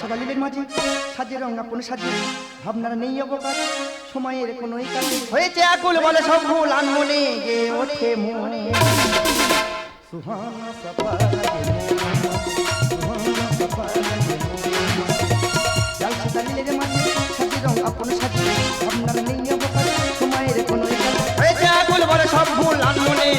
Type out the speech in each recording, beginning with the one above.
সাদা লীলের মাঝে সাজে রং আপন সাজে, ভাবনার নেই অবকাশ, সময়ের কোনো হয়েছে আকুল বলে সব ভুল, আনমনে গে ওঠে মনে। সুহানা লাল লীলের মাঝে সাজে রং আপন সাজে নেই অবকাশ, সময়ের কোনো হয়েছে আকুল বলে সব ভুল, আনমনে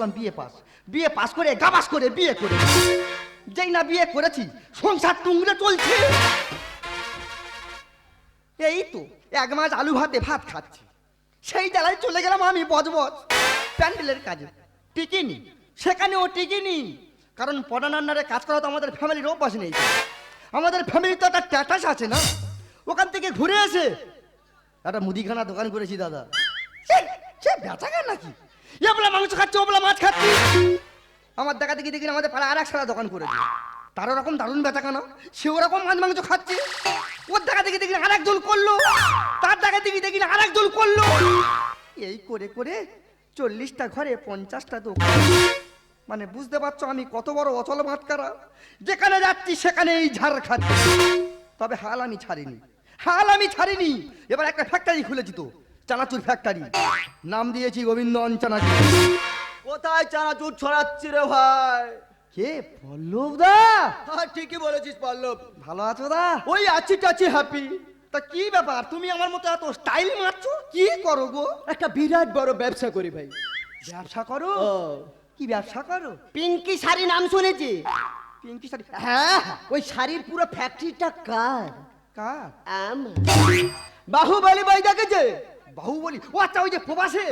হলাম বিয়ে পাস। বিয়ে পাস করে গাবাস করে, বিয়ে করে। যেই না বিয়ে করেছি, সংসার টুংরে চলছে। এই তো এক মাস আলু ভাতে ভাত খাচ্ছি। সেই জ্বালায় চলে গেলাম আমি বজবজ। প্যান্ডেলের কাজে। টিকিনি। সেখানেও টিকিনি। কারণ পড়ানান্নারে কাজ করা তো আমাদের ফ্যামিলির অভ্যাস নেই। আমাদের ফ্যামিলি তো একটা ট্যাটাস আছে না? ওখান থেকে ঘুরে এসে একটা মুদিখানা দোকান করেছি দাদা। সে- সে বেচা কেন নাকি এবলা মাংস খাচ্ছে ওবলা মাছ খাচ্ছি। আমার দেখা দেখি দেখি আমাদের পাড়া আর এক দোকান করেছে। তার ওরকম দারুণ বেচা কেন সে ওরকম মাছ মাংস খাচ্ছে। ওর দেখা দেখি দেখি আর একজন করল। তার দেখা দেখি দেখি আর একজন করল। এই করে করে চল্লিশটা ঘরে পঞ্চাশটা দোকান। মানে বুঝতে পারছ আমি কত বড় অচল মাতকারা। যেখানে যাচ্ছি সেখানে এই ঝাড় খাচ্ছি। তবে হাল আমি ছাড়িনি। হাল আমি ছাড়িনি। এবার একটা ফ্যাক্টরি খুলেছি তো। চানাচুর ফ্যাক্টরি নাম দিয়েছি গোবিন্দ চানাচুর কোথায় চানাচুর ছড়াচ্ছি রে ভাই? কে? পল্লব দা? হ্যাঁ ঠিকই বলেছিস পল্লব। ভালো আছো দা? ওই আছি টাছি হ্যাপি তা কি ব্যাপার? তুমি আমার মতো এত স্টাইল মারছো? কি করো গো? একটা বিরাট বড় ব্যবসা করি ভাই। ব্যবসা করো? কি ব্যবসা করো? পিঙ্কি শাড়ি নাম শুনেছি। পিঙ্কি শাড়ি? হ্যাঁ ওই শাড়ির পুরো ফ্যাক্টরিটা কার? কার? আমার। বাহুবলী বই দেখেছে? বাহুবলি ও আচ্ছা ওই যে প্রবাসে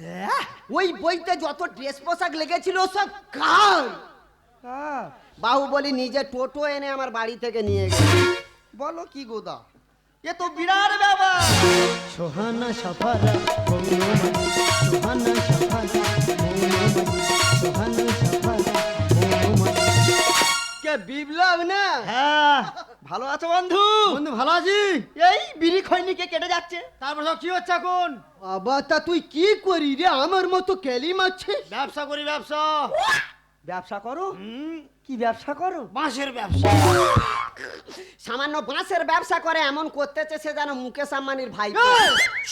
হ্যাঁ ওই বইতে যত ড্রেস পোশাক লেগেছিল সব কার? কার? বাহুবলী নিজে টোটো এনে আমার বাড়ি থেকে নিয়ে গেছে বলো কি গোদা এ তো বিরাট ব্যাপার। সোহানা সাফারা সোহানা সাফারা সোহানা সাফারা কে বিপ্লব না? হ্যাঁ। ভালো আছো বন্ধু? বন্ধু ভালো আছি। এই বিড়ি খৈনিকে কেটে যাচ্ছে। তারপর সব কি হচ্ছে এখন? বাবা তা তুই কি করি রে? আমার মতো ক্যালি মারছিস। ব্যবসা করি ব্যবসা। ব্যবসা করো? কি ব্যবসা করো? বাঁশের ব্যবসা। সামান্য বাঁশের ব্যবসা করে এমন করতেছে সে যেন মুকেশ আম্বানির ভাই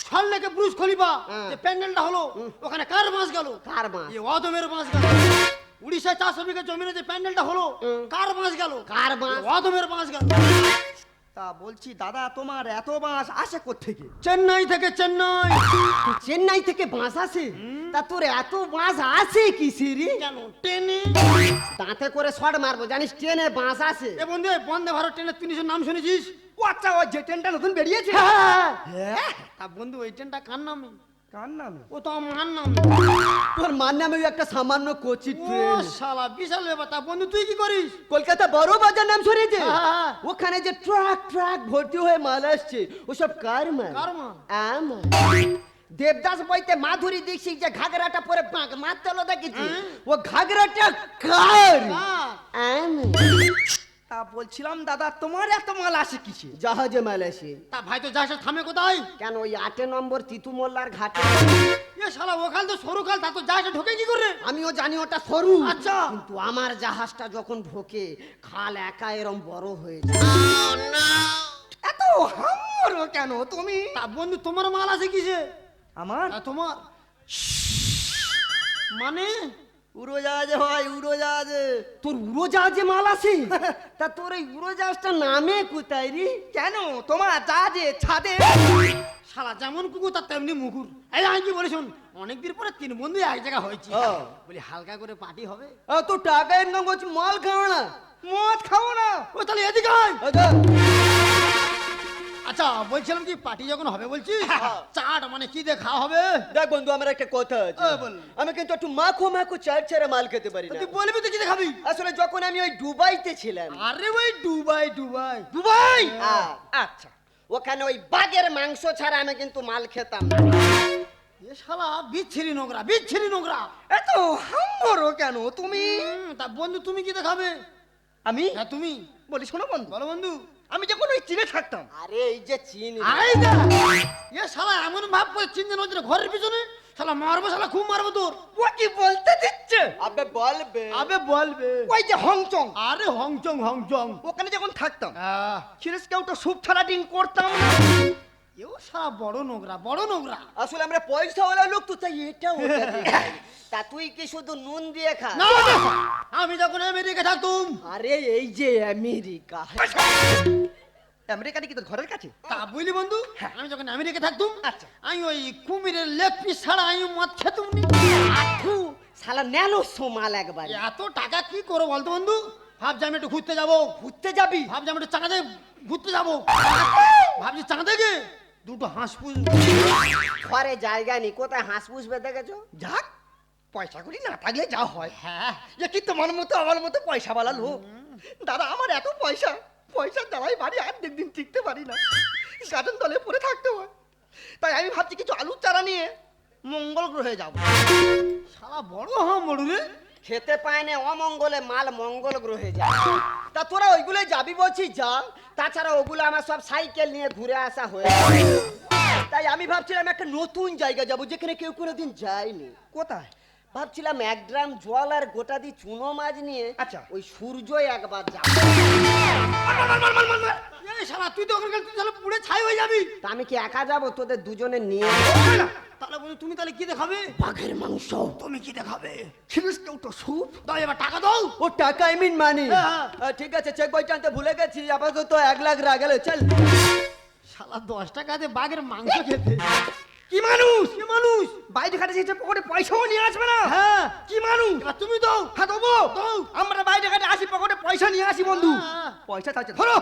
সল লেকে ব্রুজ খলিফা। হ্যাঁ। যে প্যান্ডেলটা হলো ওখানে কার বাঁশ গেল? কার বাঁশ? অদমের বাঁশ গেল। উড়িষ্যায় চারশো বিঘা জমিনে যে প্যান্ডেলটা হলো কার বাঁশ গেল? কার বাঁশ? এ অদমের বাঁশ গেল। তা বলছি দাদা তোমার এত বাঁশ আসে কোত্থেকে? চেন্নাই থেকে চেন্নাই। চেন্নাই থেকে বাঁশ আসে? তা তোর এত বাঁশ আসে কি সিরি কেন ট্রেনে দাঁতে করে শট মারবো জানিস ট্রেনে বাঁশ আসে। এ বন্ধু বন্দে ভারত ট্রেনের তিনশো নাম শুনেছিস? ও আচ্ছা ওই যে ট্রেনটা নতুন বেরিয়েছে? হ্যাঁ। তা বন্ধু ওই ট্রেনটা কার নামে? কার নামে? ও তো আমার নামে। তোর মার নামে ওই একটা সামান্য কোচি ও ট্রেন। শালা বিশাল ব্যাপার তা বন্ধু তুই কি করিস? কলকাতা বড় বাজার নাম শুনেছে? হ্যাঁ। ওখানে যে ট্রাক ট্রাক ভর্তি হয়ে মাল আসছে ওসব কার মাল? কার মাল? আমার। দেবদাস বইতে মাধুরী দীক্ষিত যে ঘাগরাটা পরে পাক মারতে হলো দেখেছি? ও ঘাগরাটা কার? কার? আমার। তা বলছিলাম দাদা তোমার এত মাল আসে কিসে? জাহাজে মাল আসে। তা ভাই তো যাস থামে কোথায়? কেন ওই আটে নম্বর তিতু মোল্লার ঘাটে? এ শালা ওখান তো সরু খাল তা তো যাস ঢোকে কি করে? আমিও জানি ওটা সরু। আচ্ছা। কিন্তু আমার জাহাজটা যখন ঢোকে খাল একা এরম বড় হয়েছে এত হামরো কেন তুমি? তা বন্ধু তোমার মাল আছে কিসে? আমার? তোমার। মানে? উড়োজাহাজে হয় উড়োজাহাজে। তোর উড়োজাহাজে মাল আছে? তা তোর এই উড়োজাহাজটা নামে কোথায় রে? কেন? তোমার জাহাজে ছাদে? শালা যেমন কুকুর তার তেমনি মুকুর। এই আমি কি বলি শোন অনেকদিন পরে তিন বন্ধু এক জায়গা হয়েছে। হ্যাঁ। বলি হালকা করে পার্টি হবে। তোর টাকা ইনকাম করছি মাল খাওয়া না। মদ খাও না। ও তাহলে এদিকে আয়। আচ্ছা, বলছিলাম কি পার্টি যখন হবে বলছি চাট মানে কি দিয়ে খাওয়া হবে? দেখ বন্ধু আমার একটা কথা আছে। আমি কিন্তু একটু মাখো মাখো চার ছেড়ে মাল খেতে পারি না। তুই বলবি তো কি খাবি? আসলে যখন আমি ওই দুবাইতে ছিলাম। আরে ওই ডুবাই ডুবাই দুবাই? আচ্ছা। ওখানে ওই বাঘের মাংস ছাড়া আমি কিন্তু মাল খেতাম না। এ শালা বিচ্ছিরি নোংরা বিচ্ছিরি নোংরা। এত হামরো কেন তুমি? তা বন্ধু তুমি কি দেখাবে আমি? হ্যাঁ তুমি। বলি শোনো বন্ধু। বলো বন্ধু। আমি যখন ওই চীনে থাকতাম। আরে এই যে চিনি। আই না এ শালা এমন ভাব করে চিনতে নজরে ঘরের পিছনে শালা মারবো শালা খুব মারবো তোর। ও কি বলতে দিচ্ছে? আবে বলবে। আবে বলবে। ওই যে হংচং। আরে হংচং হংচং। ওখানে যখন থাকতাম আহ, খিরিসকেও তো স্যুপ ছাড়া ডিং করতাম। না এও শালা বড় নোংরা বড় নোংরা। আসলে আমরা পয়সা ওলা লোক তো তাই এটা ওটা তা তুই কি শুধু নুন দিয়ে খা? না। আমি যখন আমেরিকা থাকতুম। আরে এই যে আমেরিকা। আমেরিকাতে কি তোর ঘরের কাছে? তা বুঝলি বন্ধু আমি যখন আমেরিকা থাকতুম আচ্ছা। আমি ওই কুমিরের লেগ পিস ছাড়া আমি মদ খেতুম নি। আঠু শালা নেলো সোমাল একবার। এত টাকা কি করো বলতো বন্ধু? ভাবছি আমি একটু ঘুরতে যাব। ঘুরতে যাবি? ভাবছি আমি একটু চাঁদে ঘুরতে যাব। ভাবছি চাঁদে গে দুটো হাঁস পুষ ঘরে জায়গা নেই কোথায় হাঁস পুষবে দেখেছ? যাক পয়সা করি না থাকলে যা হয়। হ্যাঁ। এ কি তোমার মতো আমার মতো পয়সা বালা লোক দাদা আমার এত পয়সা। পয়সার দ্বারাই বাড়ি আর দিন টিকতে পারি না। গাজন তলে পড়ে থাকতে হয়। তাই আমি ভাবছি কিছু আলুর চারা নিয়ে মঙ্গল গ্রহে যাব। শালা বড় বড় রে। খেতে পায় না অমঙ্গলে মাল মঙ্গল গ্রহে যায়। তা তোরা ওইগুলোই যাবি বলছিস যা। তাছাড়া ওগুলো আমার সব সাইকেল নিয়ে ঘুরে আসা হয়ে তাই আমি ভাবছিলাম একটা নতুন জায়গা যাব যেখানে কেউ কোনোদিন যায়নি। কোথায়? ভাবছিলাম এক ড্রাম জল আর গোটা দি চুনো মাছ নিয়ে আচ্ছা। ওই সূর্য একবার যাব এই শালা তুই তো ওখানে তুই তাহলে পুড়ে ছাই হয়ে যাবি। তা আমি কি একা যাব? তোদের দুজনে নিয়ে তাহলে বন্ধু তুমি তাহলে কি দেখাবে? বাঘের মাংস। তুমি কি দেখাবে? খিরিসকেও তো স্যুপ? দাও এবার টাকা দাও। ও টাকা আই মিন মানি। ঠিক আছে চেক বই টানতে ভুলে গেছি আপাতত এক লাখ রা গেল চল। শালা দশ টাকাতে বাঘের মাংস খেতে। কি মানুষ? কি মানুষ? বাইরে ঘাটে সেই পকেটে পয়সাও নিয়ে আসবে না। হ্যাঁ। কি মানুষ? এবার তুমি দাও। হ্যাঁ দেবো। দাও। আমরা বাইরে ঘাটে আসি পকেটে পয়সা নিয়ে আসি বন্ধু। হ্যাঁ। পয়সা থাকছে। ধরো।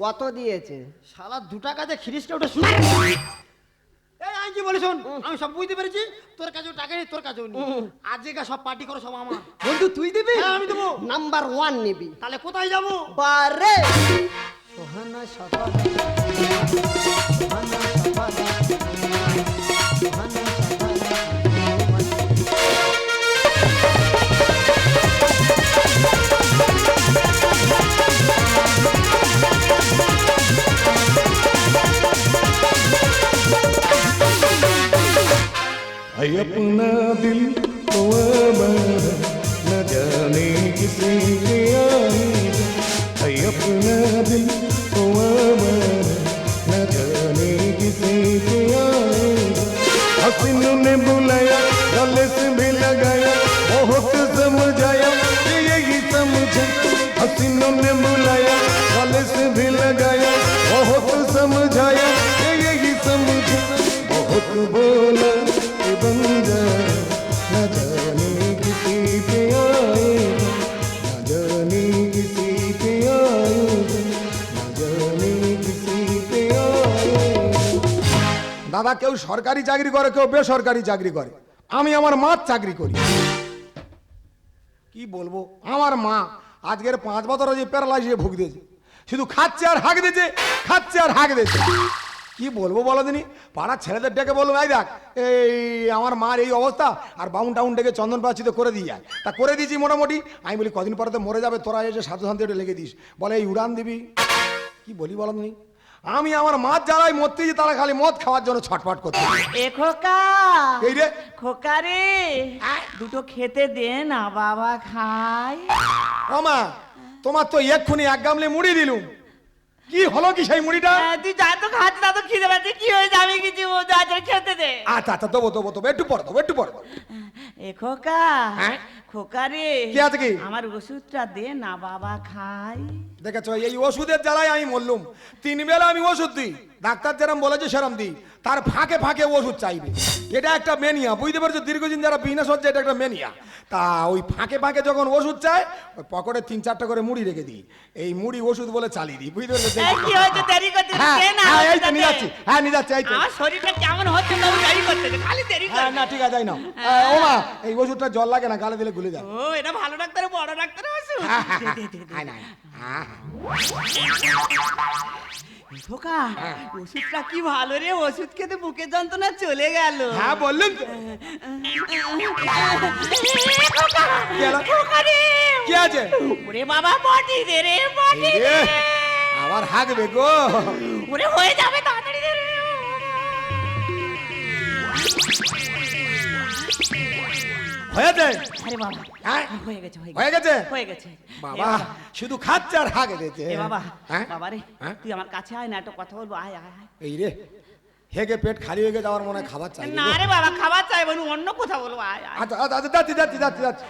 কত দিয়েছে? শালা দু টাকাতে খিরিসকে ওটা শুনে এই আমি কি বলি শোন? আমি সব বুঝতে পেরেছি। তোর কাছেও টাকা নেই তোর কাছেও নেই। আজকে সব পার্টি করো সব আমার। বন্ধু তুই দিবি? হ্যাঁ, আমি দেবো। নাম্বার ওয়ান নিবি। তাহলে কোথায় যাব? বারে। সোহানা সফা সোহানা সফা দাদা কেউ সরকারি চাকরি করে, কেউ বেসরকারি চাকরি করে। আমি আমার মার চাকরি করি। কি বলব? আমার মা আজকের পাঁচ বছর যে প্যারালাইসে ভুগতেছে। শুধু খাচ্ছে আর হাঁক দিচ্ছে, খাচ্ছে আর হাঁক দিচ্ছে। কি বলব বলো দিনি? পাড়ার ছেলেদের ডেকে বলব এই দেখ, এই আমার মার এই অবস্থা, আর বাউন টাউন ডেকে চন্দন পাচ্ছিতে করে দিয়ে যায় তা করে দিয়েছি মোটামুটি। আমি বলি, কদিন পরে তো মরে যাবে, তোরা এসে সাধু শান্তি লেগে দিস। বলে, এই উড়ান দিবি। কি বলি বলো দিনি? আমি আমার মাছ যারাই মরতেছি তারা খালি মদ খাওয়ার জন্য ছটফট করতে এ খোকা! এই রে। খোকা রে! দুটো খেতে দে না বাবা খাই। আমা তোমার তো এক্ষুনি এক গামলে মুড়ি দিলুম। কি হলো কি সেই মুড়িটা? হ্যাঁ, তুই যা তো খাচ্ছি তা তো খিদে পাচ্ছে কি হয়েছে আমি কিছু বলতে আজ খেতে দে। আচ্ছা আচ্ছা দেবো দেবো দেবো একটু পরে দেবো একটু পরে। এ খোকা হ্যাঁ? খোকা রে কি আছে কি? আমার ওষুধটা দে না বাবা খাই। দেখেছ? এই ওষুধের জ্বালায় আমি মরলুম। তিন বেলা আমি ওষুধ দিই। ডাক্তার যেরম বলেছে সেরম দিই। তার ফাঁকে ফাঁকে ওষুধ চাইবে। এটা একটা মেনিয়া বুঝতে পারছ? দীর্ঘদিন যারা বিজনেস হচ্ছে এটা একটা মেনিয়া তা ওই ফাঁকে ফাঁকে যখন ওষুধ চায় ওই পকেটে তিন চারটা করে মুড়ি রেখে দিই। এই মুড়ি ওষুধ বলে চালিয়ে দিই। বুঝতে পারছ? হ্যাঁ হ্যাঁ, এই তো নিয়ে যাচ্ছি। হ্যাঁ নিয়ে যাচ্ছি এই তো। শরীরটা কেমন হচ্ছে তবু দেরি করতে খালি দেরি হ্যাঁ না ঠিক আছে না ও মা এই ওষুধটা জল লাগে না গালে দিলে গুলে যায় ও এটা ভালো ডাক্তার বড় ডাক্তার ওষুধ। হ্যাঁ, হ্যাঁ। হ্যাঁ, না। খোকা ওষুধটা কি ভালো রে ওষুধ খেতে বুকের যন্ত্রণা চলে গেল হ্যাঁ বললেন তো কি হলো? কি আছে ওরে বাবা বটি দে রে বটি দে আবার হাগবে গো ওরে হয়ে যাবে তাড়াতাড়ি দে রে। হয়েছে আরে বাবা হ্যাঁ? হয়ে গেছে হয়ে হয়ে গেছে হয়ে গেছে বাবা শুধু খাচ্ছে আর হাগে বাবা হ্যাঁ? বাবা রে হ্যাঁ? তুই আমার কাছে আয় না একটা কথা বলব আয় আয়। এই রে হেগে পেট খালি হয়ে গেছে আমার মনে হয় খাবার চাই না রে বাবা খাবার চাই বলু অন্য কথা বলব আয় আচ্ছা আচ্ছা আচ্ছা, যাচ্ছি যাচ্ছি যাচ্ছি যাচ্ছি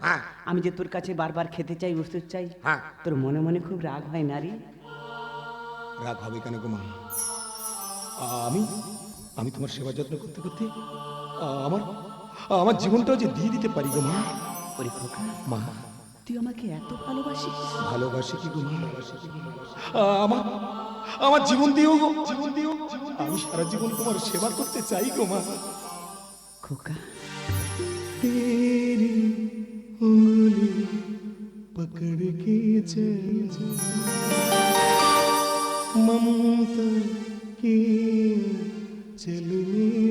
হ্যাঁ। আমি যে তোর কাছে বারবার খেতে চাই ওষুধ চাই হ্যাঁ। তোর মনে মনে খুব রাগ হয় না রে রাগ হবে কেন গো মা আমি আমি তোমার সেবা যত্ন করতে করতে আমার আমার জীবনটাও যে দিয়ে দিতে পারি গো মা ওরে খোকা মা তুই আমাকে এত ভালোবাসিস ভালোবাসি কি গো মা আমার আমার জীবন দিও গো জীবন দিও আমি সারা জীবন তোমার সেবা করতে চাই গো মা খোকা तेरी उंगली पकड़ के चल ममता के चलने पला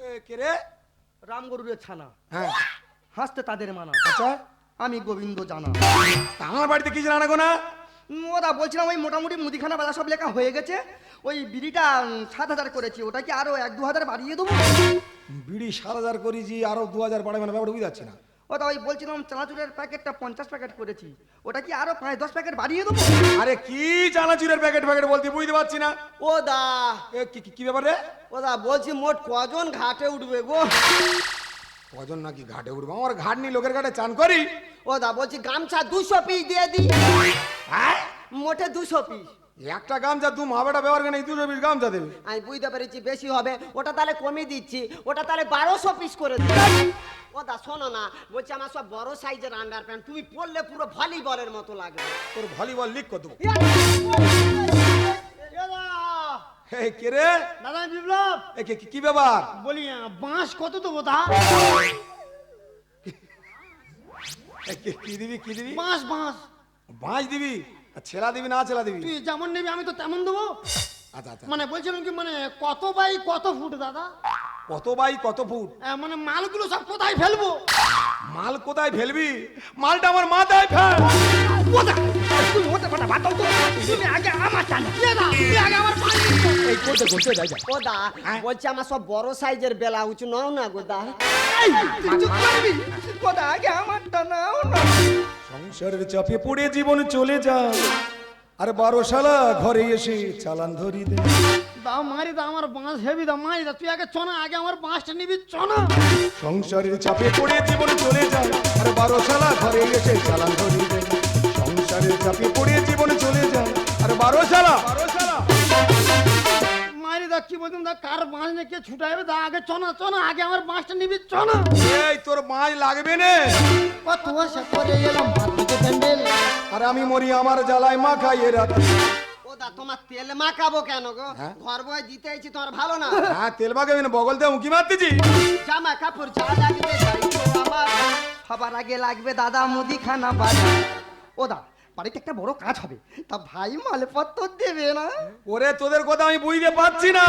এ, কে রে? রামগরুরের ছানা। হ্যাঁ। হাসতে তাদের মানা। আচ্ছা। আমি গোবিন্দ জানা। তা আমার বাড়িতে কিছু জানা গো না? ওরা বলছিলাম ওই মোটামুটি মুদিখানা বেলা সব লেখা হয়ে গেছে। ওই বিড়িটা সাত হাজার করেছি। ওটা কি আরও এক দু হাজার বাড়িয়ে দেবো? বিড়ি সাত হাজার করেছি আরও দু হাজার বাড়াবে না ব্যাপারটা বুঝতে না। ওটা ওই বলছিলাম চানাচুরের প্যাকেটটা পঞ্চাশ প্যাকেট করেছি। ওটা কি আরও পাঁচ দশ প্যাকেট বাড়িয়ে দেবো? আরে কি চানাচুরের প্যাকেট প্যাকেট বলতে বুঝতে পারছি না। ও দা। কি ব্যাপার ও দা বলছি মোট কজন ঘাটে উঠবে গো? কজন নাকি ঘাটে উঠবো? আমার ঘাট নি লোকের ঘাটে চান করি। ও দা বলছি গামছা দুশো পিস দিয়ে দি। মোটে দুশো পিস একটা গামছা দু মা বেটা ব্যবহার কেন দুশো পিস গামছা দেবে? আমি বুঝতে পেরেছি বেশি হবে। ওটা তাহলে কমিয়ে দিচ্ছি। ওটা তাহলে বারোশো পিস করে দিচ্ছি ও দা শোনো না বলছি আমার সব বড় সাইজের আন্ডার প্যান্ট তুমি পরলে পুরো ভলিবলের মতো লাগবে। তোর ভলিবল লিক কত কে রে? দাদা বিপ্লব! কি- ব্যাপার? বলি বাঁশ কত দেবো দা এ, কি- দিবি কি দিবি? বাঁশ বাঁশ। বাঁশ দিবি? ছেলা দিবি না ছেলা দিবি? তুই যেমন নিবি আমি তো তেমন দেবো। আচ্ছা আচ্ছা। মানে বলছিলাম কি মানে কত বাই কত ফুট দাদা? কত বাই কত ফুট? মানে মালগুলো সব কোথায় ফেলব? মাল কোথায় ফেলবি? মালটা আমার মাথায় ফেল। আমার? বলছি সব বড় সাইজের বেলা উঁচু নাও না আমারটা নাও না। সংসারের চাপে পড়ে জীবন চলে যায়। আর বারো শালা ঘরে এসে চালান ধরি দে দা মারি দা আমার বাঁশ হেবি দা মারি দা তুই আগে চনা আগে আমার বাঁশটা নিবি চনা। সংসারের চাপে পড়ে জীবন চলে যায় আর বারো শালা ঘরে এসে চালান ধরি দে সংসারের চাপে পড়ে জীবন চলে যায় আর বারো শালা কি বলতুম দা কার বাঁশ নিয়ে কে ছুটাইবে? দা আগে চনা চনা আগে আমার বাঁশটা নিবি চনা এই তোর মাছ লাগবে না। কত আশা করে এলাম ভাতিকে প্যান্ডেল আর আমি মরি আমার জ্বালায় মা খাইয়ে রাত। ও দা তোমার তেল মাখাবো কেন গো? হ্যাঁ? ঘর বয় দিতে আইছি তোমার ভালো না। হ্যাঁ তেল মাখাবি না বগল দিয়ে উঁকি মারতেছি। জামা কাপড় যা লাগবে তাই আমার সবার আগে লাগবে দাদা মুদিখানা বাজার। ও দা বাড়িতে একটা বড় কাজ হবে। তা ভাই মালপত্র দেবে না? ওরে তোদের কথা আমি বুঝতে পারছি না।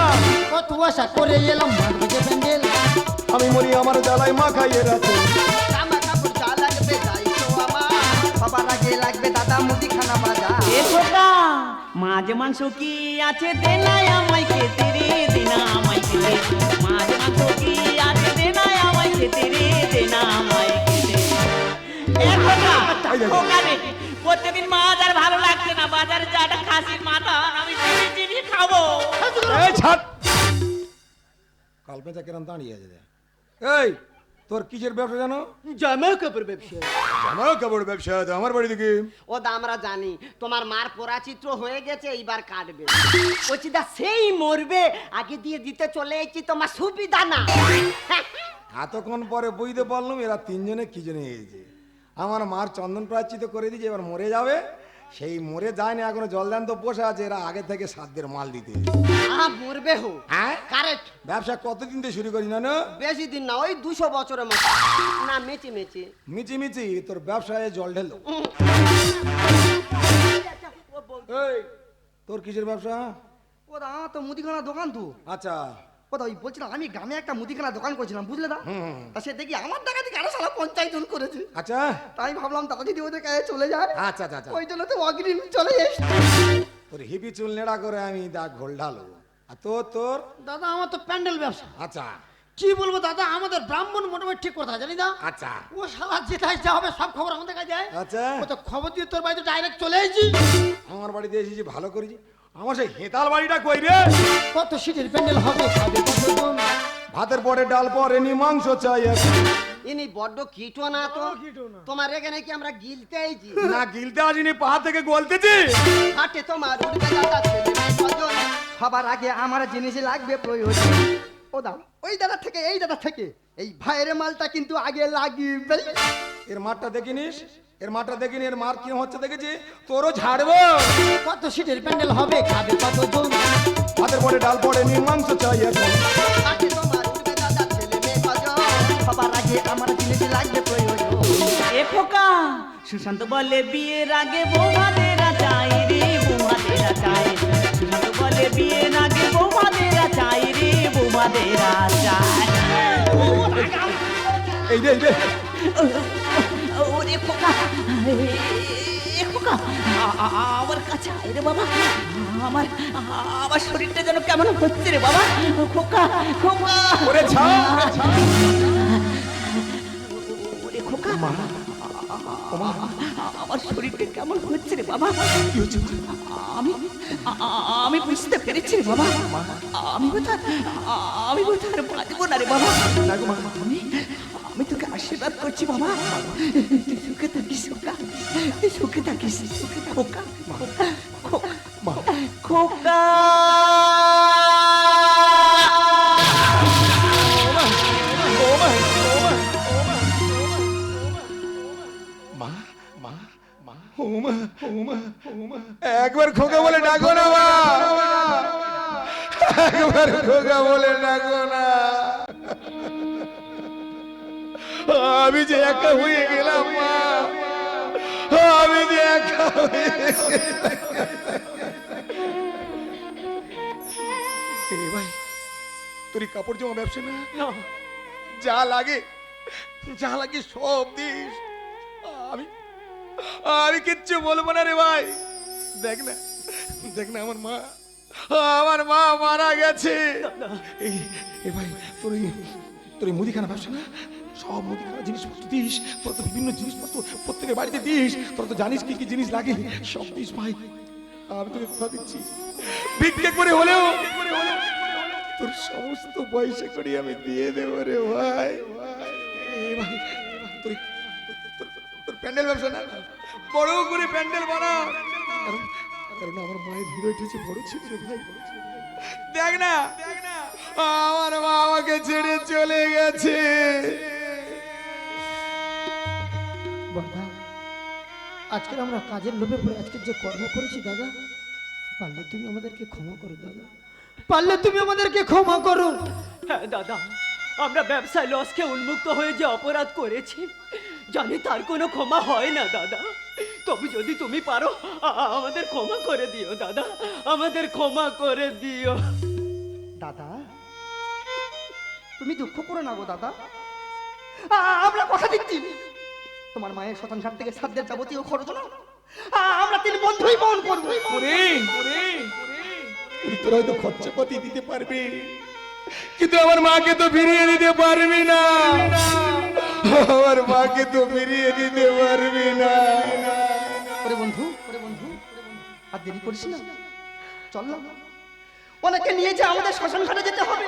কত আশা করে এলাম প্যান্ডেল আমি মরি আমার জ্বালায় মা খাইয়ে রাত জামা কাপড় যা লাগবে তাই তো আমার। সবার আগে লাগবে দাদা মুদিখানা বাজার এ খোকা মাঝ মাংস কি আছে দেনাই আমায় খেতে রে দেনা আমায় খেতে। মাঝ মাংস কি আছে দেনাই আমায় খেতে রে দেনা আমায় খেতে। প্রত্যেকদিন মাছ আর ভালো লাগছে না বাজারে যাটা খাসির মাথা আমি চিনি চিনি খাব। এই ছাড়। কালপেঁচা কেরম দাঁড়িয়ে আছে এই তোর কিসের ব্যবসা জানো? জামা কাপড় ব্যবসা। জামা কাপড় ব্যবসা তো আমার বাড়ি থেকে। ও দা আমরা জানি তোমার মার পরাচিত্র হয়ে গেছে এইবার কাটবে। বলছি দা সেই মরবে আগে দিয়ে দিতে চলে এসেছি তোমার সুবিধা না। এতক্ষণ পরে বুঝতে পারলাম এরা তিনজনে কি জন্য হয়েছে আমার মার চন্দন প্রাচিত করে দিয়েছে এবার মরে যাবে। সেই মরে যায় না এখনও জলদান তো পোষা আছে এরা আগে থেকে সাধ্যের মাল দিতে। মরবে হো। হ্যাঁ? কারেক্ট ব্যবসা কতদিন থেকে শুরু করি না বেশি দিন না ওই দুশো বছরের মতো। না মেচে মেচে। মিচি মিচি তোর ব্যবসায় জল ঢেলো। তোর কিসের ব্যবসা? ও দা তো মুদিখানা দোকান তো। আচ্ছা। ওই বলছিলাম আমি গ্রামে একটা মুদিখানা দোকান করেছিলাম বুঝলে দা? তা সে দেখি আমার টাকা থেকে আরও সালা পঞ্চায়েত জন করেছে। আচ্ছা। তাই ভাবলাম দাদা যদি ওদের কাছে চলে যায় আচ্ছা আচ্ছা আচ্ছা। ওই জন্য তো অগ্রিম চলে এসছে। তোর হিপি চুল নেড়া করে আমি দা ঘোল ঢালো আর তোর তোর? দাদা আমার তো প্যান্ডেল ব্যবসা। আচ্ছা। কি বলব দাদা আমাদের ব্রাহ্মণ মোটামুটি ঠিক কথা জানি না আচ্ছা। ও শালা যেটাই যা হবে সব খবর আমাদের কাছে যায়। আচ্ছা। ও তো খবর দিয়ে তোর বাড়িতে ডাইরেক্ট চলে এসেছি। আমার বাড়িতে এসেছি ভালো করেছি। আমার সেই হেতাল বাড়িটা কই রে? কত সিটের প্যান্ডেল হবে ভাতের পরে ডাল পরে নি মাংস চাই। ইনি বড্ড কিটো না তো? তোমার এখানে কি আমরা গিলতে আইছি? না গিলতে আসিনি পা থেকে গলতেছি। হাটে তোমার মেয়ে কজন? সবার আগে আমার জিনিস লাগবে প্রয়োজন। ও দা ওই দাদা থেকে এই দাদা থেকে। এই ভাইয়ের মালটা কিন্তু আগে লাগবে। এর মাঠটা দেখিনিস? এর মাঠটা দেখিনি এর মার কি হচ্ছে দেখেছি? তোরও ছাড়বো কত সিটের প্যান্ডেল হবে খাবে কতজন ভাতের পরে ডাল পরে নি মাংস চাই এখন। হাটে তোমার উঠবে দাদা ছেলে মেয়ে কজন? সবার আগে আমার জিনিস লাগবে প্রয়োজন। এ খোকা সুশান্ত বলে বিয়ের আগে বৌমাদেরা চাই রে বৌমাদেরা চাই সুশান্ত বলে বিয়ের আগে বৌমাদেরা চাই রে বৌমাদেরা চাই। এই রে এই রে এ খোকা আ- আ- আমার কাছে আয় রে বাবা। আমার আমার শরীরটা যেন কেমন হচ্ছে রে বাবা। খোকা খোকা। ওরে খোকা। আমার শরীরটা কেমন হচ্ছে রে বাবা। আমি আমি বুঝতে পেরেছি রে বাবা। আমি কোথায় আমি কোথায় আর বাঁচবো না রে বাবা। আশীর্বাদ করছি বাবা। তুই সুখে থাকিস খোকা। তুই সুখে থাকিস খোকা। খোকা খোকা। মা। মা মা। একবার খোকা বলে ডাকো না মা। একবার খোকা বলে ডাকো না। আমি যে একা হয়ে গেলাম মা। আমি যে একা হয়ে ভাই তোর কাপড় জামা ব্যবসা না? যা লাগে যা লাগে সব দিস। আমি আমি কিচ্ছু বলব না রে ভাই। দেখ না দেখ না আমার মা। আমার মা মারা গেছে। এই এ ভাই তোর তোর মুদিখানা ব্যবসা না? সব মুদিখানা জিনিসপত্র দিস, তোর তো বিভিন্ন জিনিসপত্র প্রত্যেকের বাড়িতে দিস, তোর তো জানিস কি কি জিনিস লাগে, সব দিস ভাই। আমি তোকে কথা দিচ্ছি। ভিক্ষে করে হলেও তোর সমস্ত পয়সা করে আমি দিয়ে দেবো রে ভাই। ভাই তোর তোর- প্যান্ডেল ব্যবসা না? বড় করে প্যান্ডেল বানা। কারণ আমার মায়ের হৃদয় ঠেছে বড় ছিল রে ভাই। দেখ না, আমার মা আমাকে ছেড়ে চলে গেছে। আজকে আমরা কাজের লোভে পড়ে আজকে যে কর্ম করেছি দাদা পারলে তুমি আমাদেরকে ক্ষমা করো দাদা। পারলে তুমি আমাদেরকে ক্ষমা করো। হ্যাঁ দাদা আমরা ব্যবসায় লসকে উন্মুক্ত হয়ে যে অপরাধ করেছি জানি তার কোনো ক্ষমা হয় না দাদা। তবে যদি তুমি পারো আমাদের ক্ষমা করে দিও দাদা। আমাদের ক্ষমা করে দিও। দাদা তুমি দুঃখ করো না গো দাদা। আমরা কথা দিচ্ছি। তোমার মায়ের শতান ঘাট থেকে সাধ্যের যাবতীয় খরচ না আমরা তিন বন্ধুই বহন করব। তোরা হয়তো খরচাপাতি দিতে পারবি। কিন্তু আমার মাকে তো ফিরিয়ে দিতে পারবি না। আমার মাকে তো ফিরিয়ে দিতে পারবি না। ওরে বন্ধু ওরে বন্ধু আর দেরি করিস না। চল না। অনেকে নিয়ে যে আমাদের শ্মশান ঘাটে যেতে হবে।